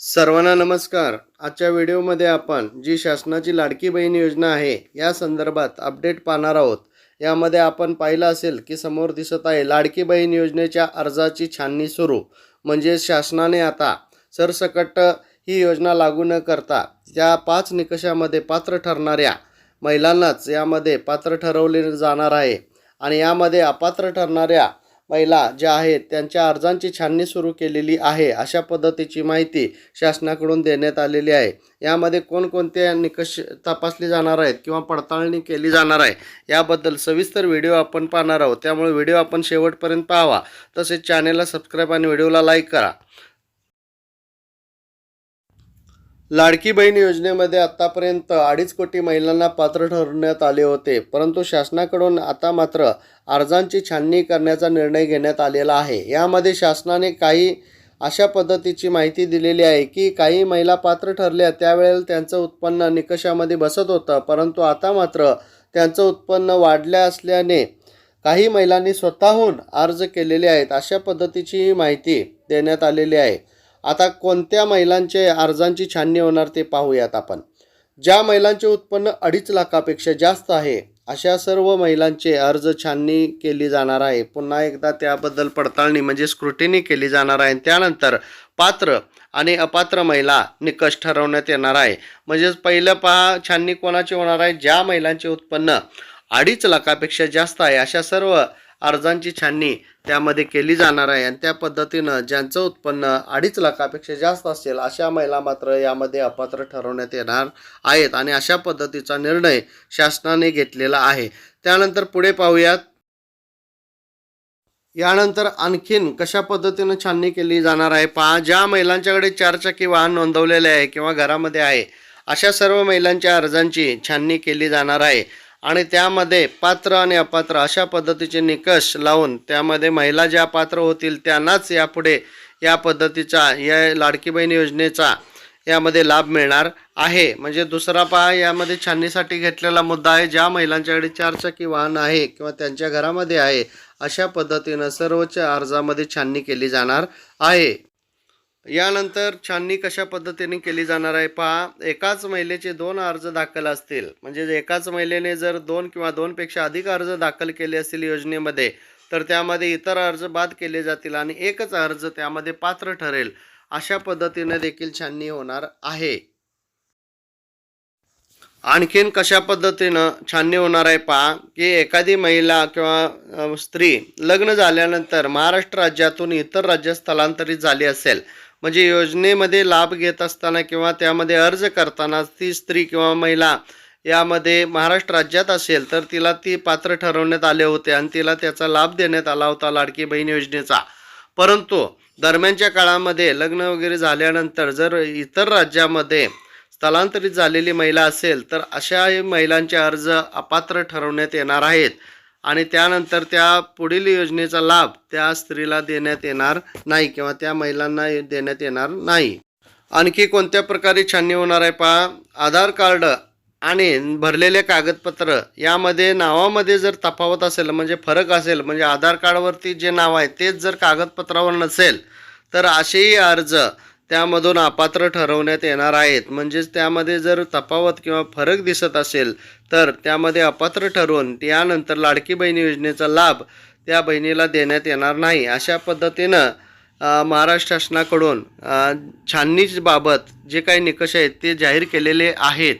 सर्वांना नमस्कार. आजच्या व्हिडिओमध्ये आपण जी शासनाची लाडकी बहीण योजना आहे या संदर्भात अपडेट पाहणार आहोत. यामध्ये आपण पाहिलं असेल की समोर दिसत आहे लाडकी बहीण योजनेच्या अर्जाची छाननी सुरू. म्हणजे शासनाने आता सरसकट ही योजना लागू न करता त्या पाच निकषामध्ये पात्र ठरणाऱ्या महिलांनाच यामध्ये पात्र ठरवले जाणार आहे. आणि यामध्ये अपात्र ठरणाऱ्या महिला ज्या आहेत त्यांच्या अर्जांची छाननी सुरू केलेली आहे अशा पद्धतीची माहिती शासनाकडून देण्यात आलेली आहे. यामध्ये कोणकोणते निकष तपासले जाणार आहेत किंवा पडताळणी केली जाणार आहे याबद्दल सविस्तर व्हिडिओ आपण पाहणार आहोत. त्यामुळे व्हिडिओ आपण शेवटपर्यंत पाहावा. तसेच चॅनेलला सबस्क्राईब आणि व्हिडिओला लाईक करा. लाडकी बहीण योजनेमध्ये आत्तापर्यंत अडीच कोटी महिलांना पात्र ठरवण्यात आले होते परंतु शासनाकडून आता मात्र अर्जांची छाननी करण्याचा निर्णय घेण्यात आलेला आहे. यामध्ये शासनाने काही अशा पद्धतीची माहिती दिलेली आहे की काही महिला पात्र ठरल्या त्यावेळेला त्यांचं उत्पन्न निकषामध्ये बसत होतं परंतु आता मात्र त्यांचं उत्पन्न वाढल्या असल्याने काही महिलांनी स्वतःहून अर्ज केलेले आहेत अशा पद्धतीची माहिती देण्यात आलेली आहे. आता कोणत्या महिलांचे अर्जांची छाननी होणार ते पाहूयात आपण. ज्या महिलांचे उत्पन्न अडीच लाखापेक्षा जास्त आहे अशा सर्व महिलांचे अर्ज छाननी केली जाणार आहे. पुन्हा एकदा त्याबद्दल पडताळणी म्हणजे स्क्रुटिनी केली जाणार आहे. त्यानंतर पात्र आणि अपात्र महिला निकष ठरवण्यात येणार आहे. म्हणजेच पहिलं पहा छाननी कोणाची होणार आहे? ज्या महिलांचे उत्पन्न अडीच लाखापेक्षा जास्त आहे अशा सर्व अर्जांची छाननी त्यामध्ये केली जाणार आहे. आणि त्या पद्धतीनं ज्यांचं उत्पन्न अडीच लाखापेक्षा जास्त असेल अशा महिला मात्र यामध्ये अपात्र ठरवण्यात येणार आहेत. आणि अशा पद्धतीचा निर्णय शासनाने घेतलेला आहे. त्यानंतर पुढे पाहूयात. यानंतर आणखीन कशा पद्धतीनं छाननी केली जाणार आहे? पहा ज्या महिलांच्याकडे चारचाकी वाहन नोंदवलेले आहे किंवा घरामध्ये आहे अशा सर्व महिलांच्या अर्जांची छाननी केली जाणार आहे. आणि त्यामध्ये पात्र आणि अपात्र अशा पद्धतीचे निकष लावून त्यामध्ये महिला ज्या पात्र होतील त्यांनाच यापुढे या पद्धतीचा या लाडकी बहीण योजनेचा यामध्ये लाभ मिळणार आहे. म्हणजे दुसरा पहा यामध्ये छाननीसाठी घेतलेला मुद्दा आहे ज्या महिलांच्याकडे चारचाकी वाहन आहे किंवा त्यांच्या घरामध्ये आहे अशा पद्धतीनं सर्वोच्च अर्जामध्ये छाननी केली जाणार आहे. यानंतर छाननी कशा पद्धतीने केली जाणार आहे? पहा एकाच महिलेचे दोन अर्ज दाखल असतील. म्हणजे एकाच महिलेने जर दोन किंवा दोनपेक्षा अधिक अर्ज दाखल केले असतील योजनेमध्ये तर त्यामध्ये इतर अर्ज बाद केले जातील आणि एकच अर्ज त्यामध्ये पात्र ठरेल. अशा पद्धतीने देखील छाननी होणार आहे. आणखीन कशा पद्धतीनं छाननी होणार आहे पहा की एखादी महिला किंवा स्त्री लग्न झाल्यानंतर महाराष्ट्र राज्यातून इतर राज्यात स्थलांतरित झाली असेल म्हणजे योजनेमध्ये लाभ घेत असताना किंवा त्यामध्ये अर्ज करताना ती स्त्री किंवा महिला यामध्ये महाराष्ट्र राज्यात असेल तर तिला ती पात्र ठरवण्यात आले होते आणि तिला त्याचा लाभ देण्यात आला होता लाडकी बहीण योजनेचा. परंतु दरम्यानच्या काळामध्ये लग्न वगैरे झाल्यानंतर जर इतर राज्यामध्ये स्थलांतरित झालेली महिला असेल तर अशा महिलांचे अर्ज अपात्र ठरवण्यात येणार आहेत. आणि त्यानंतर त्या पुढील योजनेचा लाभ त्या स्त्रीला देण्यात येणार नाही किंवा त्या महिलांना देण्यात येणार नाही. आणखी कोणत्या प्रकारे छाननी होणार आहे पहा. आधार कार्ड आणि भरलेले कागदपत्र यामध्ये नावामध्ये जर तफावत असेल म्हणजे फरक असेल म्हणजे आधार कार्डवरती जे नाव आहे तेच जर कागदपत्रावर नसेल तर असेही अर्ज त्यामधून अपात्र ठरवण्यात येणार आहेत. म्हणजेच त्यामध्ये जर तफावत किंवा फरक दिसत असेल तर त्यामध्ये अपात्र ठरवून यानंतर लाडकी बहीण योजनेचा लाभ त्या बहिणीला देण्यात येणार नाही. अशा पद्धतीनं महाराष्ट्र शासनाकडून छाननीबाबत जे काही निकष आहेत ते जाहीर केलेले आहेत.